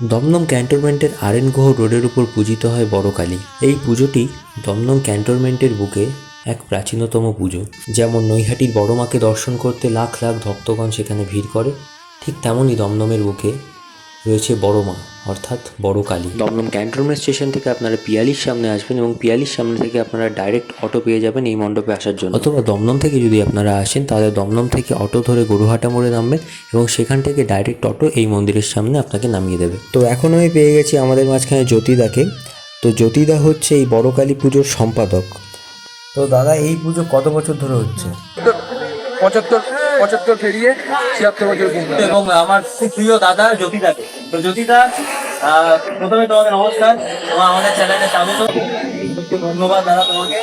দমদম ক্যান্টনমেন্টের আরেন গুহ রোডের উপর পূজিত হয় বড় কালী। এই পুজোটি দমদম ক্যান্টনমেন্টের বুকে এক প্রাচীনতম পুজো। যেমন নৈহাটির বড় মাকে দর্শন করতে লাখ লাখ ভক্তগণ সেখানে ভিড় করে, ঠিক তেমনই দমদমের বুকে রয়েছে বড় মা অর্থাৎ বড় কালী। দমদম ক্যান্টনমেন্ট স্টেশন থেকে আপনারা পিয়ালির সামনে আসবেন এবং পিয়ালির সামনে থেকে আপনারা ডাইরেক্ট অটো পেয়ে যাবেন এই মণ্ডপে আসার জন্য। অথবা দমদম থেকে যদি আপনারা আসেন তাহলে দমদম থেকে অটো ধরে গরুহাটা মোড়ে নামবেন এবং সেখান থেকে ডাইরেক্ট অটো এই মন্দিরের সামনে আপনাকে নামিয়ে দেবে। তো এখন আমি পেয়ে গেছি আমাদের মাঝখানে জ্যোতিদাকে। তো জ্যোতিদা হচ্ছে এই বড় কালী পুজোর সম্পাদক। তো দাদা এই পুজো কত বছর ধরে হচ্ছে? পঁচাত্তর পঁচাত্তর পেরিয়ে ছিয়াত্তর বছর। এবং আমার খুব প্রিয় দাদা জ্যোতিদাকে। তো জ্যোতিদা প্রথমে তোমাকে নমস্কার এবং আমাদের চ্যানেলে স্বাগত। ধন্যবাদ দাদা তোমাকে।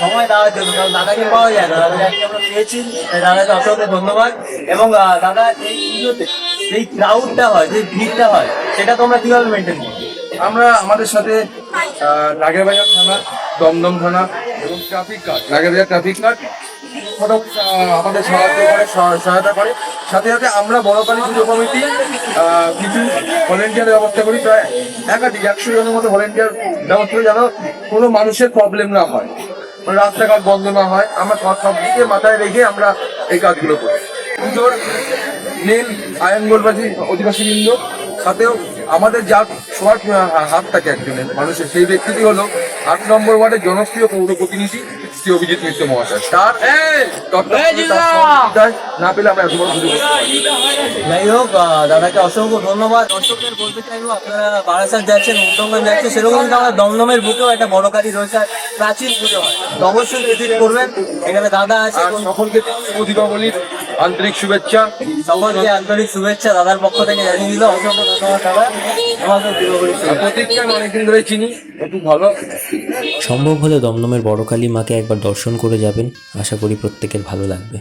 সময় দেওয়ার জন্য, কারণ দাদাকে পাওয়া যায় না, দাদাকে আমরা পেয়েছি দাদাকে অসংখ্য ধন্যবাদ। এবং দাদা এই পুজোতে যেই ক্রাউডটা হয় যে ভিড়টা হয়, সেটা তোমরা কীভাবে মেনটেন করো? আমরা আমাদের সাথে নাগেরবাজার থানা, দমদম থানা এবং traffic guard Nagerbazar traffic guard আমাদের সাহায্য করে, সহ- সহায়তা করে। সাথে সাথে আমরা বড়কালী পুজো কমিটি কিছু ভলেন্টিয়ারের ব্যবস্থা করি প্রায় একাধিক একশো জনের মতো ভলেন্টিয়ার ব্যবস্থা করি যেন কোনো মানুষের প্রবলেম না হয় মানে রাস্তাঘাট বন্ধ না হয় আমরা সব সব দিকে মাথায় রেখে আমরা এই কাজগুলো করি পুজোর নীল আয়ঙ্গলবাসী অধিবাসী বৃন্দ সাথেও আমাদের যার সবার হাত থাকে একজনের মানুষের সেই ব্যক্তিটি হলো আট নম্বর ওয়ার্ডের জনপ্রিয় পৌর প্রতিনিধি শ্রী অভিজিৎ মিশ্র মহাশয় তার না পেলে আমরা এত বড় না। যাই হোক দাদাকে অসংখ্য ধন্যবাদ। দর্শকদের বলতে চাইব আপনারা বারাসাত যাচ্ছেন উত্তমগঞ্জ যাচ্ছেন সেরকম কিন্তু আমাদের দমদমের বুকেও একটা বড় কালী রয়েছে প্রাচীন পুজো তো অবশ্যই ভিজিট করবেন। এখানে দাদা আছে সকলকে দীপাবলির আন্তরিক শুভেচ্ছা। সকলকে আন্তরিক শুভেচ্ছা দাদার পক্ষ থেকে জানিয়ে দিল। অসংখ্য ধন্যবাদ দাদা। অনেকদিন ধরে চিনি? ভালো। সম্ভব হলে দমদমের বড় কালী মাকে একবার দর্শন করে যাবেন। আশা করি প্রত্যেকের ভালো লাগবে।